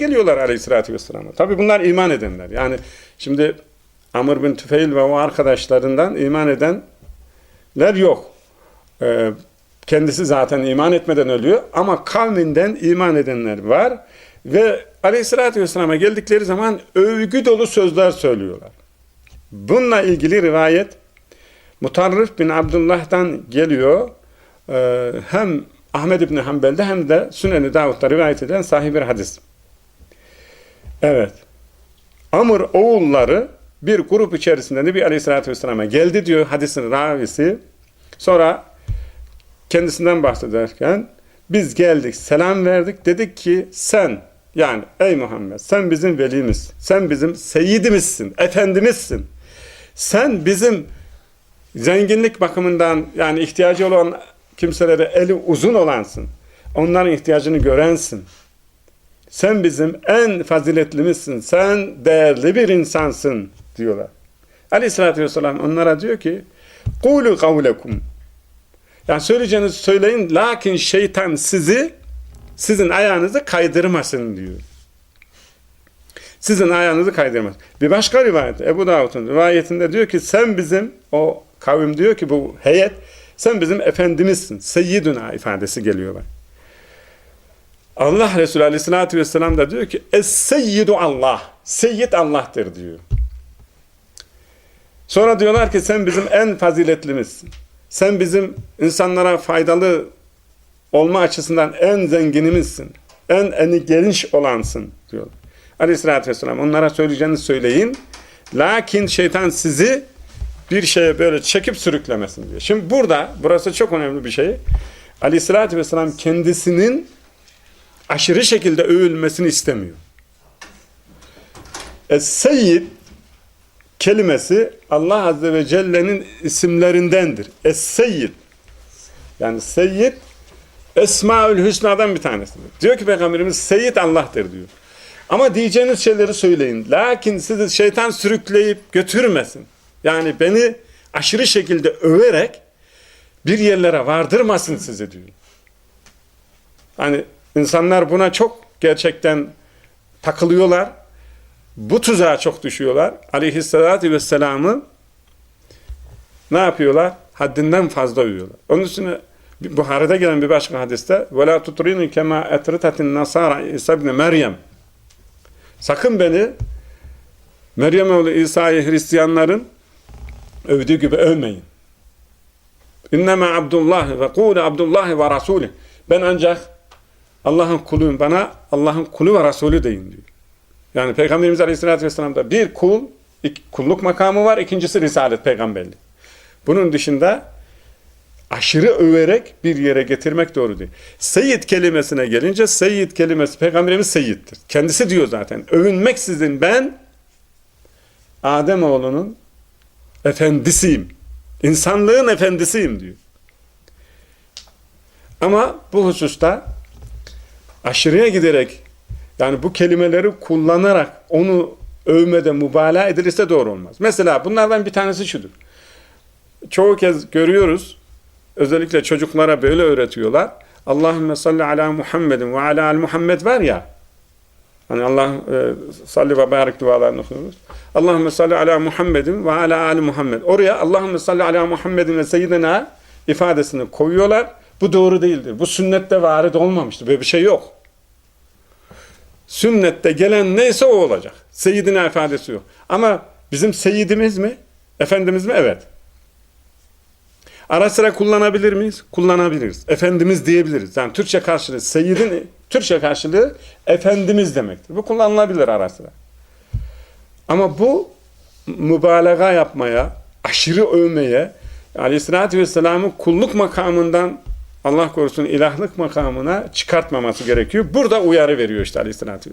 geliyorlar aleyhissalatü vesselam'a. Tabi bunlar iman edenler. Yani şimdi Amr bin Tüfeil ve o arkadaşlarından iman edenler yok. Ee, kendisi zaten iman etmeden ölüyor ama kavminden iman edenler var ve aleyhissalatü vesselam'a geldikleri zaman övgü dolu sözler söylüyorlar. Bununla ilgili rivayet Mutarrif bin Abdullah'dan geliyor. Ee, hem Ahmed İbni Hanbel'de hem de Sünen-i Davud'da rivayet edilen sahih bir hadis. Evet. Amr oğulları bir grup içerisinde Nebi Aleyhisselatü Vesselam'a geldi diyor hadisin ravisi. Sonra kendisinden bahsederken biz geldik, selam verdik. Dedik ki sen yani ey Muhammed sen bizim velimiz, sen bizim seyyidimizsin, efendimizsin. Sen bizim zenginlik bakımından yani ihtiyacı olan kimselere eli uzun olansın. Onların ihtiyacını görensin. Sen bizim en faziletlimizsin. Sen değerli bir insansın diyorlar. Aleyhissalatü vesselam onlara diyor ki Kulu kavlekum yani söyleyeceğinizi söyleyin lakin şeytan sizi sizin ayağınızı kaydırmasın diyor. Sizin ayağınızı kaydırmasın. Bir başka rivayet Ebu Davud'un rivayetinde diyor ki sen bizim o kavim diyor ki bu heyet sen bizim efendimizsin. Seyyiduna ifadesi geliyor bak. Allah Resulü Aleyhisselatü Vesselam da diyor ki Es-seyyidu Allah. Seyyid Allah'tır diyor. Sonra diyorlar ki sen bizim en faziletlimizsin. Sen bizim insanlara faydalı olma açısından en zenginimizsin. En eni geniş olansın diyorlar. Aleyhisselatü Vesselam onlara söyleyeceğinizi söyleyin. Lakin şeytan sizi bir şeye böyle çekip sürüklemesin diyor. Şimdi burada, burası çok önemli bir şey. Aleyhisselatü Vesselam kendisinin aşırı şekilde övülmesini istemiyor. Es-Seyyid kelimesi Allah Azze ve Celle'nin isimlerindendir. Es-Seyyid. Yani Seyyid Esmaül Hüsna'dan bir tanesidir. Diyor ki Peygamberimiz Seyyid Allah'tır diyor. Ama diyeceğiniz şeyleri söyleyin. Lakin sizi şeytan sürükleyip götürmesin. Yani beni aşırı şekilde överek bir yerlere vardırmasın sizi diyor. Hani insanlar buna çok gerçekten takılıyorlar. Bu tuzağa çok düşüyorlar. Aleyhissalatü vesselam'ı ne yapıyorlar? Haddinden fazla övüyorlar. Onun üstüne Buhari'de gelen bir başka hadiste وَلَا تُطْرِينِ كَمَا اَتْرِتَتِ النَّصَارَ İsa ibn Meryem Sakın beni Meryem oğlu İsa'yı Hristiyanların övdüğü gibi övmeyin. İnnemâ Abdullah ve kûle Abdullah ve Rasulü. Ben ancak Allah'ın kuluyum. Bana Allah'ın kulu ve Resulü deyin diyor. Yani Peygamberimiz Aleyhisselatü Vesselam'da bir kul, kulluk makamı var. ikincisi Risalet peygamberliği. Bunun dışında aşırı överek bir yere getirmek doğru değil. Seyyid kelimesine gelince seyyid kelimesi Peygamberimiz seyyiddir. Kendisi diyor zaten. Övünmek sizin ben Ademoğlunun efendisiyim. İnsanlığın efendisiyim diyor. Ama bu hususta aşırıya giderek yani bu kelimeleri kullanarak onu övmede mübalağa edilirse doğru olmaz. Mesela bunlardan bir tanesi şudur. Çoğu kez görüyoruz, özellikle çocuklara böyle öğretiyorlar. Allahümme salli ala Muhammedin ve ala al Muhammed var ya, hani Allah e, salli ve barik dualarını okuyoruz. Allahümme salli ala Muhammedin ve ala ali Muhammed. Oraya Allahümme salli ala Muhammedin ve seyyidina ifadesini koyuyorlar. Bu doğru değildir. Bu sünnette varid olmamıştır. Böyle bir şey yok. Sünnette gelen neyse o olacak. Seyyidina ifadesi yok. Ama bizim seyyidimiz mi? Efendimiz mi? Evet. Ara sıra kullanabilir miyiz? Kullanabiliriz. Efendimiz diyebiliriz. Yani Türkçe karşılığı seyyidin Türkçe karşılığı efendimiz demektir. Bu kullanılabilir ara sıra. Ama bu mübalağa yapmaya, aşırı övmeye, Aleyhisselatü Vesselam'ın kulluk makamından Allah korusun ilahlık makamına çıkartmaması gerekiyor. Burada uyarı veriyor işte Aleyhisselatü Vesselam.